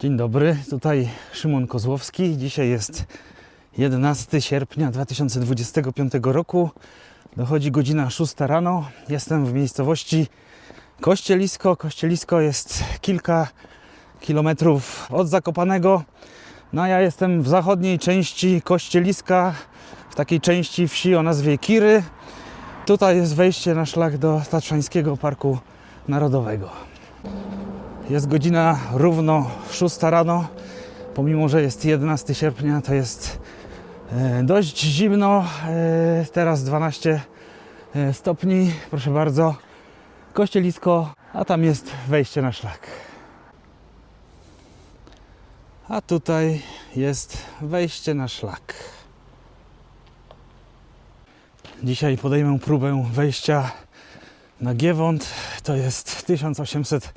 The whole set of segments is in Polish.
Dzień dobry, tutaj Szymon Kozłowski. Dzisiaj jest 11 sierpnia 2025 roku. Dochodzi godzina 6 rano. Jestem w miejscowości Kościelisko. Kościelisko jest kilka kilometrów od Zakopanego. No ja jestem w zachodniej części Kościeliska, w takiej części wsi o nazwie Kiry. Tutaj jest wejście na szlak do Tatrzańskiego Parku Narodowego. Jest godzina równo 6 rano. Pomimo, że jest 11 sierpnia, to jest e, dość zimno. E, teraz 12 e, stopni. Proszę bardzo. Kościelisko, a tam jest wejście na szlak. A tutaj jest wejście na szlak. Dzisiaj podejmę próbę wejścia na Giewont. To jest 1800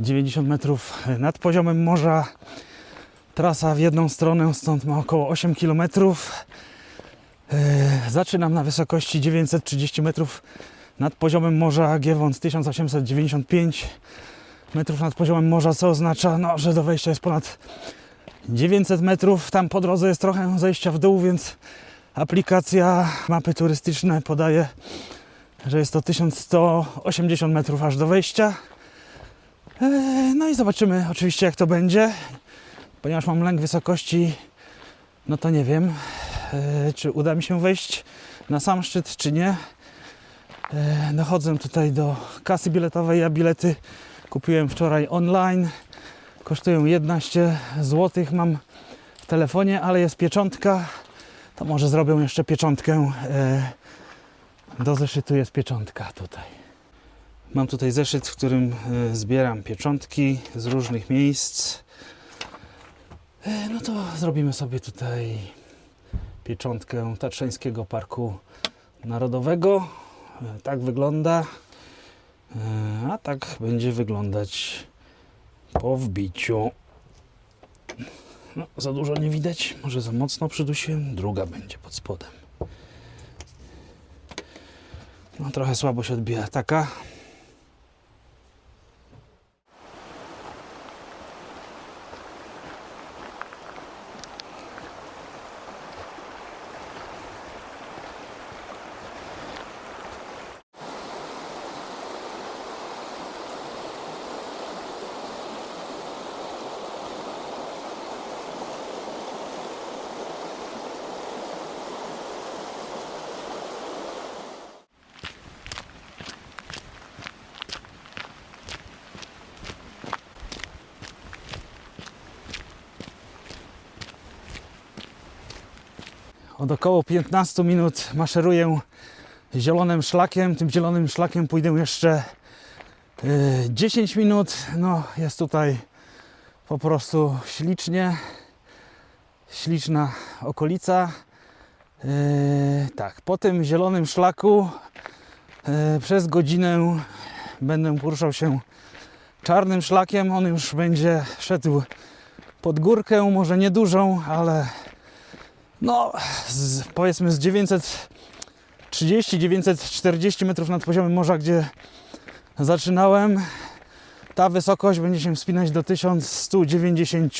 90 metrów nad poziomem morza. Trasa w jedną stronę, stąd ma około 8 km. Zaczynam na wysokości 930 metrów nad poziomem morza. Giewont 1895 metrów nad poziomem morza, co oznacza, no, że do wejścia jest ponad 900 metrów. Tam po drodze jest trochę zejścia w dół, więc aplikacja mapy turystyczne podaje, że jest to 1180 metrów aż do wejścia. Eee, No i zobaczymy oczywiście jak to będzie. Ponieważ mam lęk wysokości, no to nie wiem, eee, czy uda mi się wejść na sam szczyt, czy nie. Eee, Dochodzę tutaj do kasy biletowej. Ja bilety kupiłem wczoraj online. Kosztują 11 zł. Mam w telefonie, ale jest pieczątka. To może zrobię jeszcze pieczątkę. Do zeszytu jest pieczątka tutaj. Mam tutaj zeszyt, w którym e, zbieram pieczątki z różnych miejsc. E, No to zrobimy sobie tutaj pieczątkę Tatrzańskiego Parku Narodowego. E, Tak wygląda. A tak będzie wyglądać po wbiciu. No, za dużo nie widać, może za mocno przydusiłem. Druga będzie pod spodem. No, trochę słabo się odbija taka. Od około 15 minut maszeruję zielonym szlakiem. Tym zielonym szlakiem pójdę jeszcze y, 10 minut. No, jest tutaj po prostu ślicznie. Śliczna okolica. Y, tak, po tym zielonym szlaku y, przez godzinę będę poruszał się czarnym szlakiem. On już będzie szedł pod górkę, może niedużą, ale no, z, powiedzmy z 930-940 metrów nad poziomem morza, gdzie zaczynałem, ta wysokość będzie się wspinać do 1190,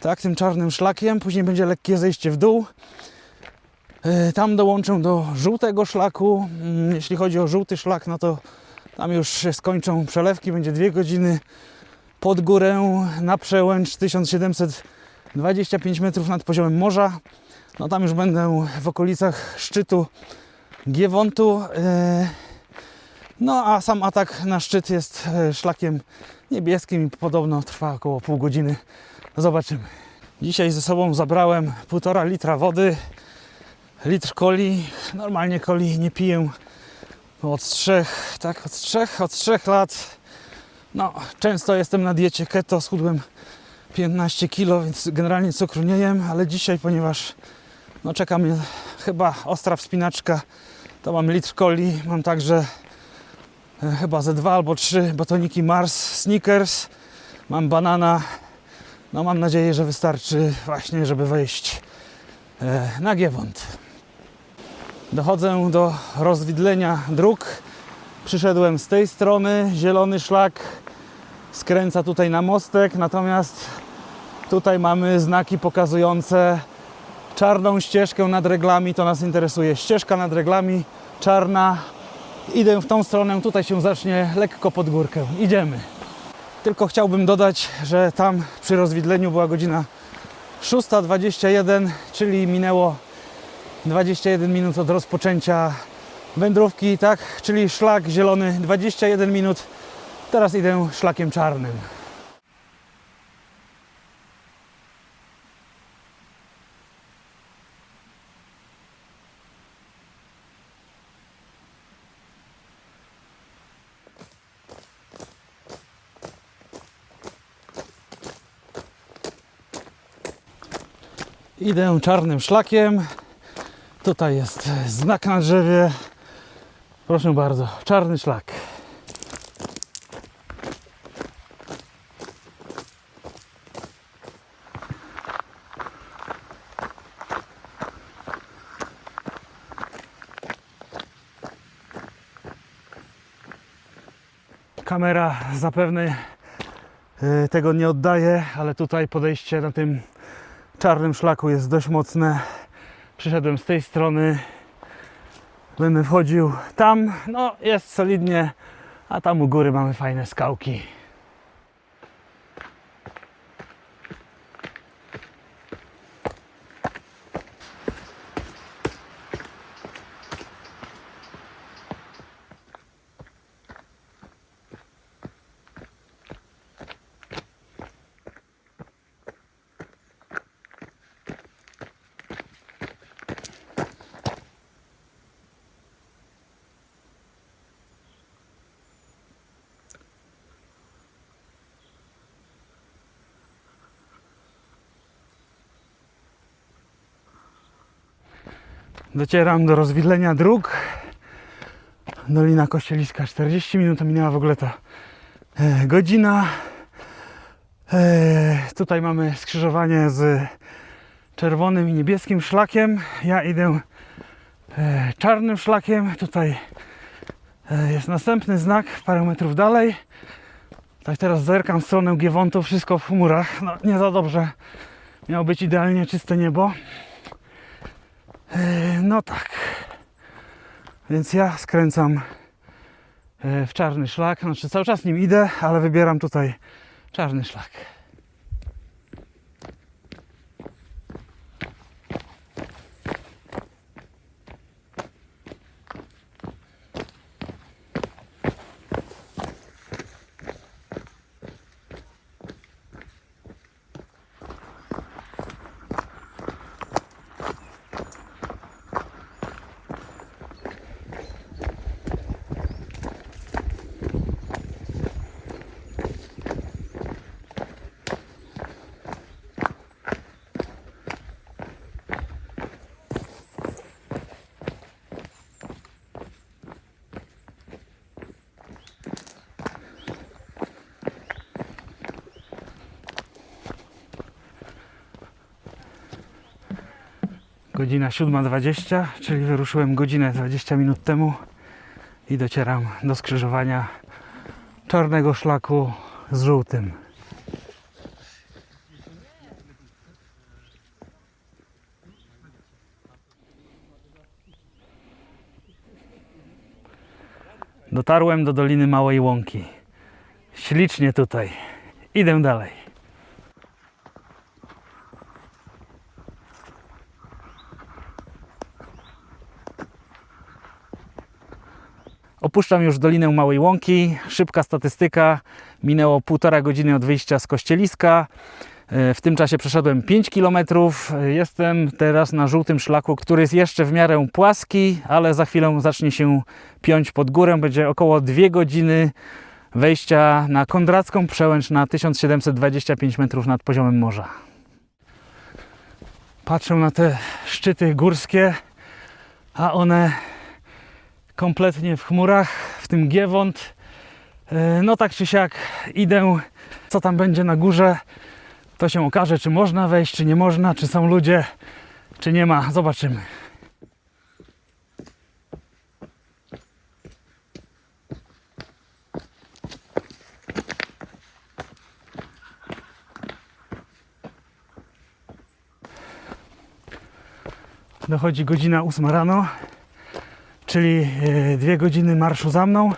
tak, tym czarnym szlakiem. Później będzie lekkie zejście w dół. Yy, Tam dołączę do żółtego szlaku. Mm, Jeśli chodzi o żółty szlak, no to tam już się skończą przelewki, będzie dwie godziny pod górę na przełęcz 1725 metrów nad poziomem morza. No tam już będę w okolicach szczytu Giewontu. e, No a sam atak na szczyt jest e, szlakiem niebieskim i podobno trwa około pół godziny. Zobaczymy. Dzisiaj ze sobą zabrałem półtora litra wody, litr coli. Normalnie coli nie piję od trzech, tak, od trzech, od trzech lat. No, często jestem na diecie keto, schudłem 15 kg, więc generalnie cukru nie jem, ale dzisiaj, ponieważ no, czeka mnie chyba ostra wspinaczka, to mam litr coli, mam także e, chyba ze dwa albo trzy batoniki Mars Snickers, mam banana, no mam nadzieję, że wystarczy właśnie, żeby wejść e, na Giewont. Dochodzę do rozwidlenia dróg. Przyszedłem z tej strony, zielony szlak skręca tutaj na mostek, natomiast Tutaj mamy znaki pokazujące czarną ścieżkę nad reglami, to nas interesuje. Ścieżka nad reglami, czarna. Idę w tą stronę, tutaj się zacznie lekko pod górkę. Idziemy. Tylko chciałbym dodać, że tam przy rozwidleniu była godzina 6.21, czyli minęło 21 minut od rozpoczęcia wędrówki, tak? Czyli szlak zielony 21 minut. Teraz idę szlakiem czarnym. Idę czarnym szlakiem. Tutaj jest znak na drzewie. Proszę bardzo, czarny szlak. Kamera zapewne y, tego nie oddaje, ale tutaj podejście na tym czarnym szlaku jest dość mocne. Przyszedłem z tej strony, będę wchodził tam, no jest solidnie, a tam u góry mamy fajne skałki. Docieram do rozwidlenia dróg. Dolina Kościeliska 40 minut, minęła w ogóle ta e, godzina. E, tutaj mamy skrzyżowanie z czerwonym i niebieskim szlakiem. Ja idę e, czarnym szlakiem. Tutaj e, jest następny znak, parę metrów dalej. Tak teraz zerkam w stronę Giewontu, wszystko w chmurach. No, nie za dobrze. Miało być idealnie czyste niebo. E, No tak. Więc ja skręcam e, w czarny szlak. Znaczy cały czas nim idę, ale wybieram tutaj czarny szlak. Godzina 7.20, czyli wyruszyłem godzinę 20 minut temu i docieram do skrzyżowania czarnego szlaku z żółtym. Dotarłem do Doliny Małej Łąki. Ślicznie tutaj. Idę dalej. Opuszczam już Dolinę Małej Łąki. Szybka statystyka. Minęło półtora godziny od wyjścia z Kościeliska. E, W tym czasie przeszedłem 5 km. Jestem teraz na żółtym szlaku, który jest jeszcze w miarę płaski, ale za chwilę zacznie się piąć pod górę. Będzie około 2 godziny wejścia na Kondracką przełęcz na 1725 metrów nad poziomem morza. Patrzę na te szczyty górskie, a one kompletnie w chmurach, w tym Giewont. E, no tak czy siak idę, co tam będzie na górze, to się okaże, czy można wejść, czy nie można, czy są ludzie, czy nie ma. Zobaczymy. Dochodzi godzina 8 rano czyli e, dwie godziny marszu za mną.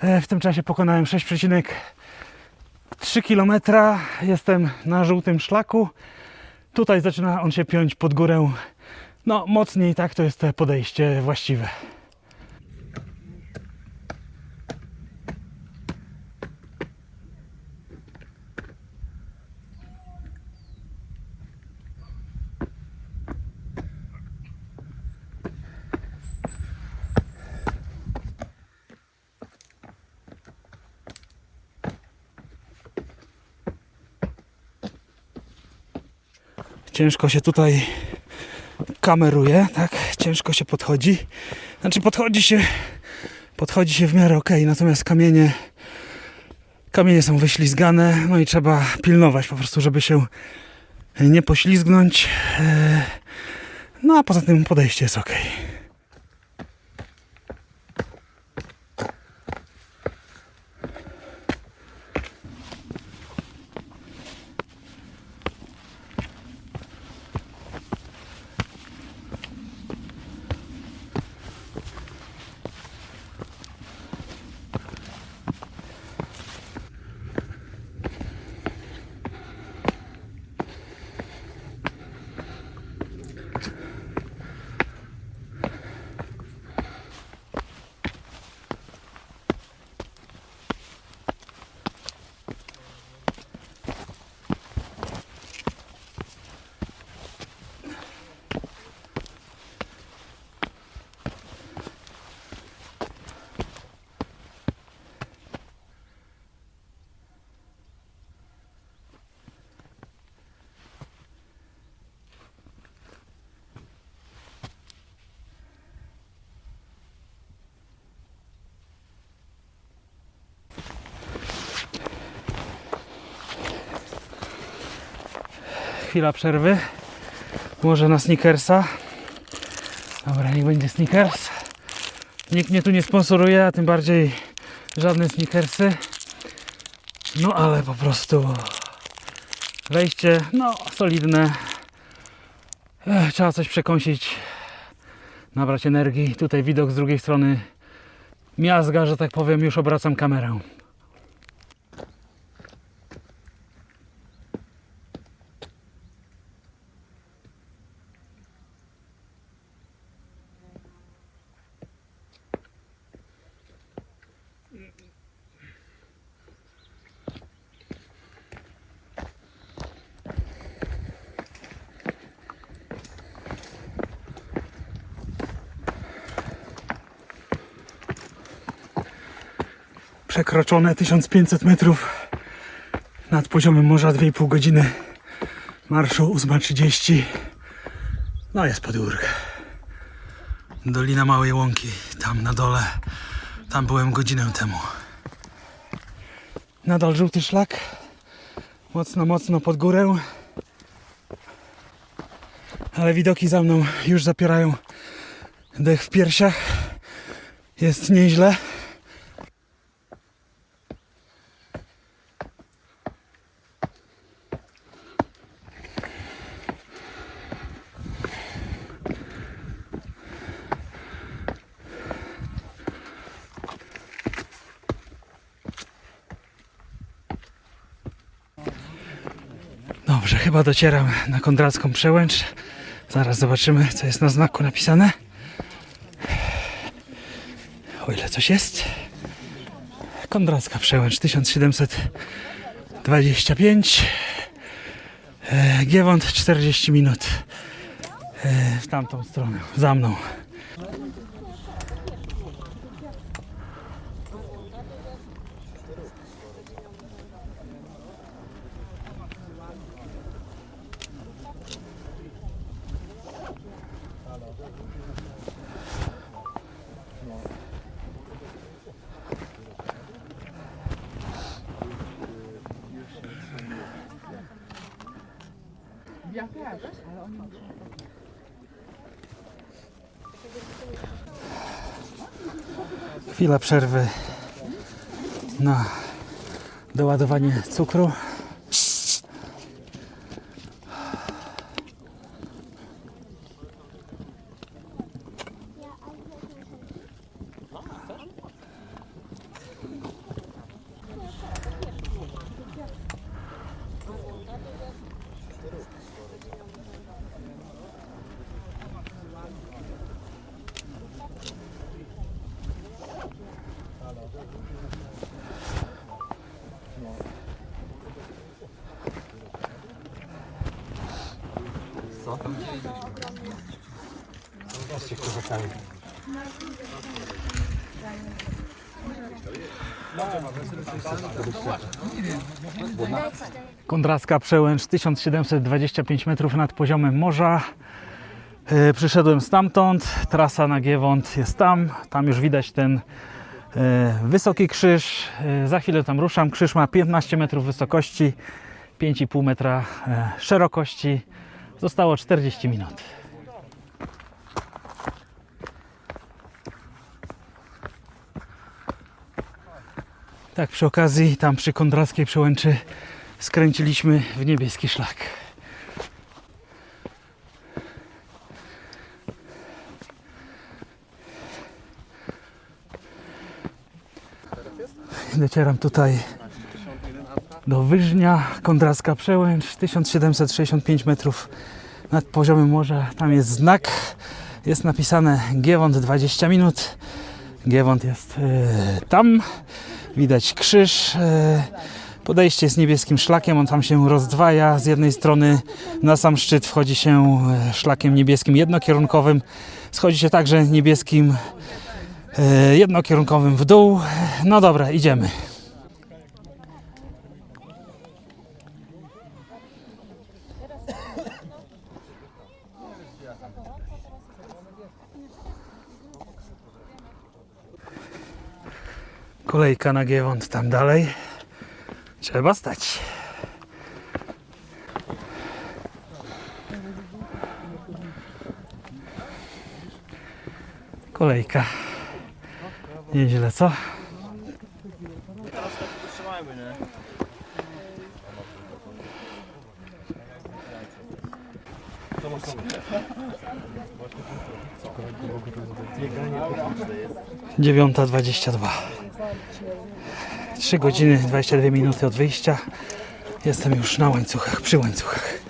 E, W tym czasie pokonałem 6,3 km. Jestem na żółtym szlaku. Tutaj zaczyna on się piąć pod górę. No, mocniej tak to jest podejście właściwe. Ciężko się tutaj kameruje, tak? Ciężko się podchodzi. Znaczy podchodzi się, podchodzi się w miarę ok, natomiast kamienie, kamienie są wyślizgane, no i trzeba pilnować po prostu, żeby się nie poślizgnąć. E, No a poza tym podejście jest ok. Chwila przerwy. Może na sneakersa. Dobra, niech będzie sneakers. Nikt mnie tu nie sponsoruje, a tym bardziej żadne sneakersy. No ale po prostu wejście, no solidne. Ech, trzeba coś przekąsić, nabrać energii. Tutaj widok z drugiej strony miazga, że tak powiem, już obracam kamerę. Przekroczone 1500 metrów nad poziomem morza 2,5 godziny. Marszu 8.30 no jest podgórka Dolina Małej Łąki tam na dole. Tam byłem godzinę temu. Nadal żółty szlak. Mocno mocno pod górę. Ale widoki za mną już zapierają dech w piersiach. Jest nieźle Dobrze, chyba docieram na Kondracką Przełęcz. Zaraz zobaczymy, co jest na znaku napisane. O ile coś jest. Kondracka Przełęcz 1725. E, Giewont 40 minut. E, w tamtą stronę, za mną. Chwila przerwy na doładowanie cukru. Kondracka Przełęcz 1725 metrów nad poziomem morza. E, Przyszedłem stamtąd, trasa na Giewont jest tam, tam już widać ten e, wysoki krzyż. E, Za chwilę tam ruszam. Krzyż ma 15 metrów wysokości, 5,5 metra szerokości. Zostało 40 minut. Tak, przy okazji, tam przy Kondrackiej Przełęczy skręciliśmy w niebieski szlak. Docieram tutaj do Wyżnia, Kondracka Przełęcz, 1765 metrów nad poziomem morza. Tam jest znak, jest napisane Giewont 20 minut. Giewont jest e, tam, widać krzyż. e, Podejście jest niebieskim szlakiem, on tam się rozdwaja. Z jednej strony na sam szczyt wchodzi się e, szlakiem niebieskim jednokierunkowym, schodzi się także niebieskim e, jednokierunkowym w dół. No dobra, idziemy. Kolejka na Giewont tam dalej. Trzeba stać. Kolejka. Nieźle, co? Dziewiąta dwadzieścia dwa. 3 godziny 22 minuty od wyjścia. Jestem już na łańcuchach, przy łańcuchach.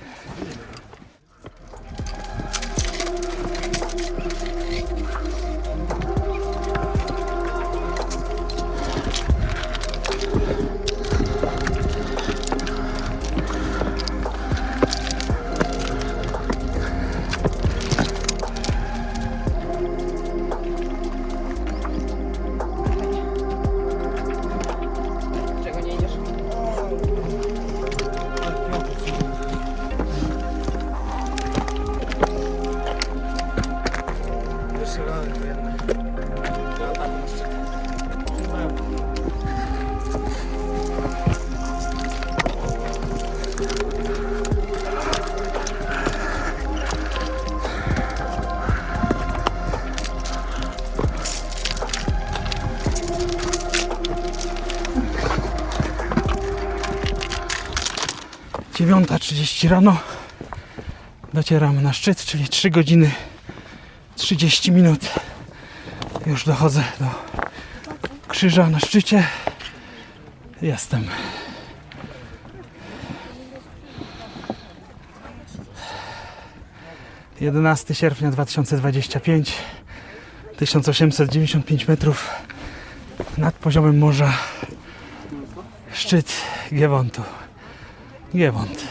Dziewiąta 30 rano. Docieram na szczyt, czyli 3 godziny 30 minut. Już dochodzę do krzyża na szczycie. Jestem. Jedenasty sierpnia 2025 1895 metrów nad poziomem morza szczyt Giewontu. Giewont.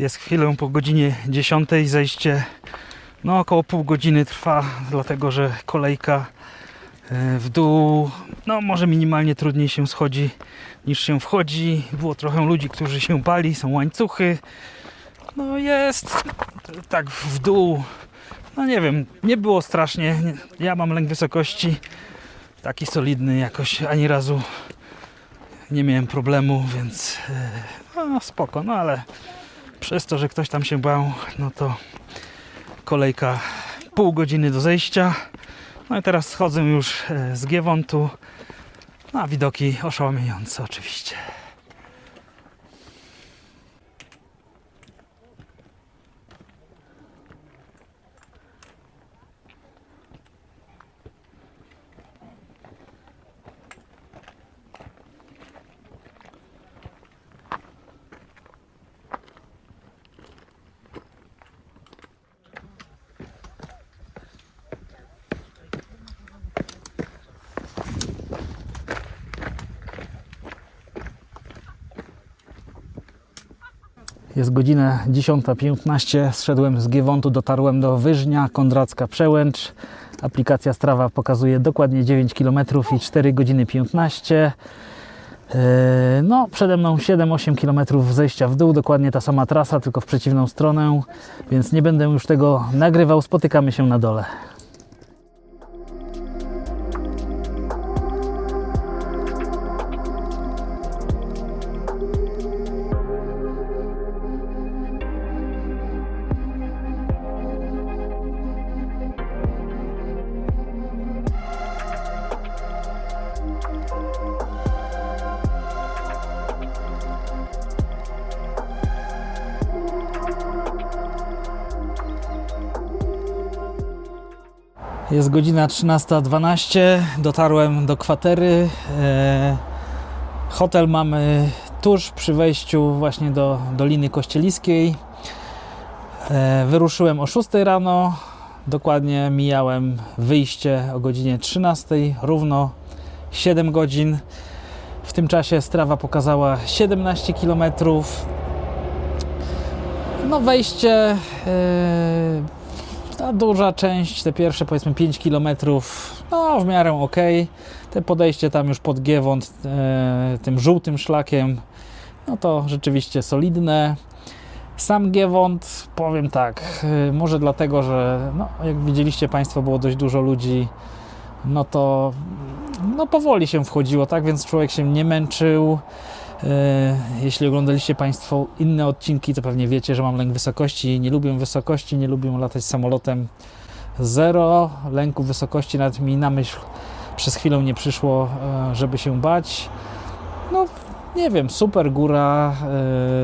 Jest chwilę po godzinie 10. Zejście no około pół godziny trwa, dlatego że kolejka e, w dół, no może minimalnie trudniej się schodzi niż się wchodzi. Było trochę ludzi, którzy się bali, są łańcuchy. No jest tak w dół. No nie wiem, nie było strasznie. Nie- Ja mam lęk wysokości. Taki solidny jakoś ani razu nie miałem problemu, więc e, no spoko, no ale przez to, że ktoś tam się bał, no to kolejka pół godziny do zejścia. No i teraz schodzę już e, z Giewontu. No a widoki oszałamiające oczywiście. Jest godzina 10.15. Zszedłem z Giewontu, dotarłem do Wyżnia, Kondracka Przełęcz. Aplikacja Strava pokazuje dokładnie 9 km i 4 godziny 15. Yy, No, przede mną 7-8 km zejścia w dół, dokładnie ta sama trasa, tylko w przeciwną stronę, więc nie będę już tego nagrywał. Spotykamy się na dole. Jest godzina 13.12. Dotarłem do kwatery. E, Hotel mamy tuż przy wejściu właśnie do Doliny Kościeliskiej. E, Wyruszyłem o 6 rano. Dokładnie mijałem wyjście o godzinie 13, równo 7 godzin. W tym czasie strawa pokazała 17 km. No wejście e, ta duża część, te pierwsze powiedzmy 5 km, no w miarę ok. Te podejście tam już pod Giewont e, tym żółtym szlakiem, no to rzeczywiście solidne. Sam Giewont, powiem tak, e, może dlatego, że no, jak widzieliście Państwo, było dość dużo ludzi, no to no powoli się wchodziło, tak, więc człowiek się nie męczył. E, Jeśli oglądaliście Państwo inne odcinki, to pewnie wiecie, że mam lęk wysokości. Nie lubię wysokości, nie lubię latać samolotem. Zero lęku wysokości, nawet mi na myśl przez chwilę nie przyszło, e, żeby się bać. No, nie wiem, super góra,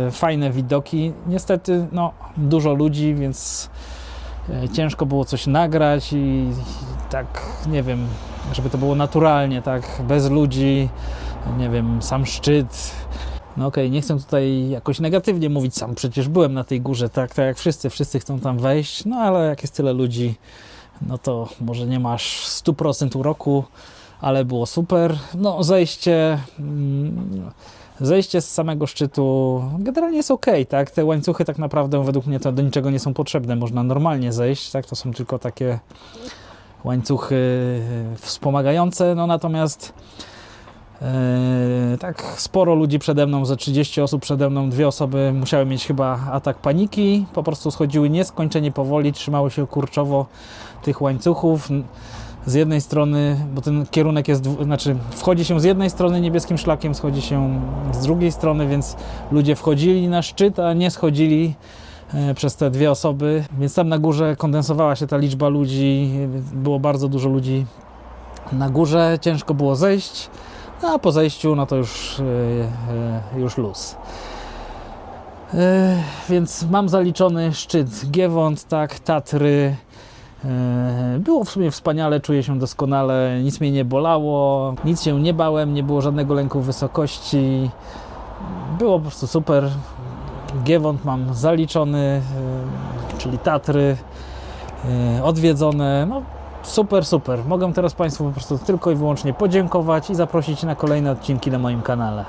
e, fajne widoki. Niestety, no, dużo ludzi, więc ciężko było coś nagrać i tak, nie wiem, żeby to było naturalnie, tak, bez ludzi, nie wiem, sam szczyt. No okej, nie chcę tutaj jakoś negatywnie mówić, sam przecież byłem na tej górze, tak, tak jak wszyscy, wszyscy chcą tam wejść, no ale jak jest tyle ludzi, no to może nie masz 100% uroku, ale było super. No zejście, mm, zejście z samego szczytu generalnie jest ok, tak, te łańcuchy tak naprawdę według mnie to do niczego nie są potrzebne, można normalnie zejść, tak, to są tylko takie łańcuchy wspomagające, no natomiast tak sporo ludzi przede mną, ze 30 osób przede mną, dwie osoby musiały mieć chyba atak paniki, po prostu schodziły nieskończenie powoli, trzymały się kurczowo tych łańcuchów. Z jednej strony, bo ten kierunek jest, znaczy wchodzi się z jednej strony niebieskim szlakiem, schodzi się z drugiej strony, więc ludzie wchodzili na szczyt, a nie schodzili e, przez te dwie osoby, więc tam na górze kondensowała się ta liczba ludzi, było bardzo dużo ludzi na górze, ciężko było zejść. A po zejściu, no to już, yy, yy, już luz. Yy, więc mam zaliczony szczyt Giewont, tak, Tatry. Było w sumie wspaniale, czuję się doskonale, nic mnie nie bolało, nic się nie bałem, nie było żadnego lęku wysokości. Było po prostu super. Giewont mam zaliczony, czyli Tatry odwiedzone. No, Super, super. Mogę teraz Państwu po prostu tylko i wyłącznie podziękować i zaprosić na kolejne odcinki na moim kanale.